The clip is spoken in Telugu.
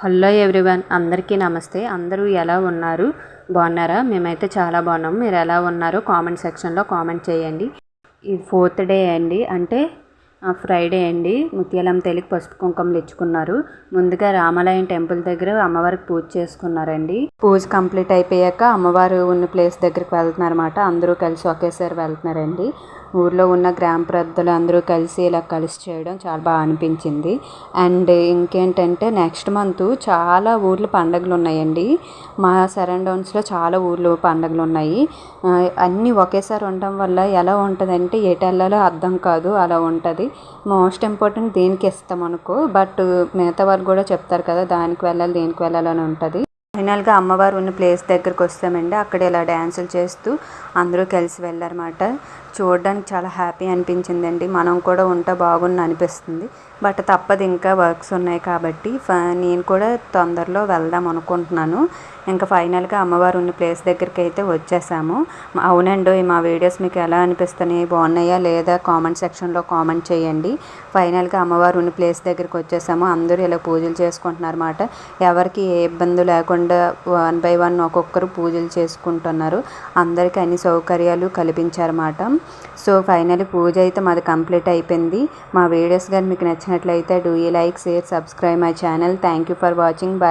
హలో ఎవ్రీవన్ అందరికీ నమస్తే. అందరూ ఎలా ఉన్నారు? బాగున్నారా? మేమైతే చాలా బాగున్నాము మీరు ఎలా ఉన్నారో కామెంట్ సెక్షన్లో కామెంట్ చేయండి. ఈ ఫోర్త్ డే అండి. అంటే ఫ్రైడే అండి. ముత్యాలమ్మ తేలికి పసుపు కుంకుమలు ఇచ్చుకున్నారు. ముందుగా రామాలయం టెంపుల్ దగ్గర అమ్మవారికి పూజ చేసుకున్నారండి. పూజ కంప్లీట్ అయిపోయాక అమ్మవారు ఉన్న ప్లేస్ దగ్గరికి వెళ్తున్నారన్నమాట. అందరూ కలిసి ఒకేసారి వెళ్తున్నారండి. ఊర్లో ఉన్న గ్రామ పెద్దలు అందరూ కలిసి ఇలా కలిసి చేయడం చాలా బాగా అనిపించింది. అండ్ ఇంకేంటంటే నెక్స్ట్ మంత్ చాలా ఊర్లు పండగలు ఉన్నాయండి. మా సరౌండౌన్స్లో చాలా ఊర్లు పండగలు ఉన్నాయి. అన్నీ ఒకేసారి ఉండడం వల్ల ఎలా ఉంటుందంటే ఎటు వెళ్ళాలో అర్థం కాదు. అలా ఉంటుంది. మోస్ట్ ఇంపార్టెంట్ దేనికి ఇస్తాం అనుకో బట్ మిగతా వారు కూడా చెప్తారు కదా దానికి వెళ్ళాలి దేనికి అని ఉంటుంది. ఫైనల్గా అమ్మవారు ఉన్న ప్లేస్ దగ్గరికి వస్తామండి. అక్కడ ఇలా డ్యాన్సులు చేస్తూ అందరూ కలిసి వెళ్ళారన్నమాట. చూడడానికి చాలా హ్యాపీ అనిపించిందండి. మనం కూడా ఉంటే బాగుంది అనిపిస్తుంది. బట్ తప్పదు ఇంకా వర్క్స్ ఉన్నాయి కాబట్టి ఫ- నేను కూడా తొందరలో వెళ్దాం అనుకుంటున్నాను. ఇంకా ఫైనల్గా అమ్మవారు ఉన్న ప్లేస్ దగ్గరికి అయితే వచ్చేసాము. అవునండి మా వీడియోస్ మీకు ఎలా అనిపిస్తున్నాయి బాగున్నాయా లేదా కామెంట్ సెక్షన్లో కామెంట్ చేయండి. ఫైనల్గా అమ్మవారు ఉన్న ప్లేస్ దగ్గరికి వచ్చేసాము. అందరూ ఇలా పూజలు చేసుకుంటున్నారన్నమాట. ఎవరికి ఏ ఇబ్బంది లేకుండా వన్ బై వన్ ఒక్కొక్కరు పూజలు చేసుకుంటున్నారు. అందరికీ అన్ని సౌకర్యాలు కల్పించారన్నమాట. సో ఫైనల్ పూజ అయితే మాది కంప్లీట్ అయిపోయింది. మా వీడియోస్ కానీ మీకు నచ్చినట్లయితే do you like share subscribe my channel. Thank you for watching. Bye